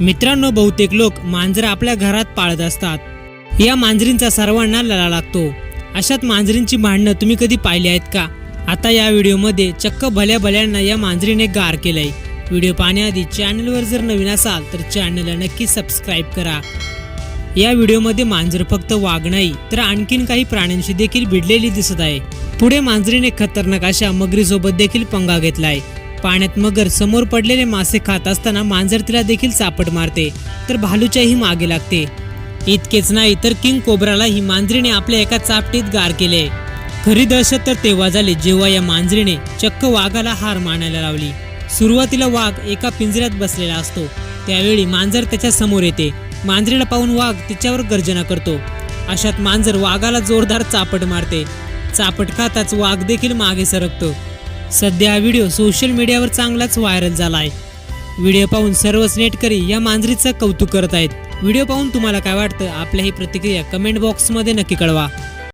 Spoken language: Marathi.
मित्रांनो बहुतेक लोक मांजर आपल्या घरात पाळत असतात. या मांजरींचा सर्वांना लळा लागतो. अशात मांजरींची भांडणं तुम्ही कधी पाहिली आहेत का? आता या व्हिडिओमध्ये चक्क भल्या भल्यांना या मांजरीने गार केलंय. व्हिडिओ पाहण्याआधी चॅनलवर जर नवीन असाल तर चॅनलला नक्की सबस्क्राईब करा. या व्हिडिओमध्ये मांजर फक्त वाघ नाही तर आणखीन काही प्राण्यांशी देखील भिडलेली दिसत आहे. पुढे मांजरीने खतरनाक अशा मगरीसोबत देखील पंगा घेतलाय. पाण्यात मगर समोर पडलेले मासे खात असताना मांजर तिला देखील चापट मारते तर भालूच्याही मागे लागते. इतकेच नाही तर किंग कोबराला ही मांजरीने आपल्या एका चापटीत गार केले. खरी दहशत तर तेव्हा झाली जेव्हा या मांजरीने चक्क वाघाला हार मानायला लावली. सुरुवातीला वाघ एका पिंजऱ्यात बसलेला असतो. त्यावेळी मांजर त्याच्यासमोर येते. मांजरीला पाहून वाघ तिच्यावर गर्जना करतो. अशात मांजर वाघाला जोरदार चापट मारते. चापट खाताच वाघ देखील मागे सरकतो. सध्या हा व्हिडिओ सोशल मीडियावर चांगलाच व्हायरल झाला आहे व्हिडिओ पाहून सर्वच नेटकरी या मांजरीचं कौतुक करत आहेत. व्हिडिओ पाहून तुम्हाला काय वाटतं? आपल्या ही प्रतिक्रिया कमेंट बॉक्समध्ये नक्की कळवा.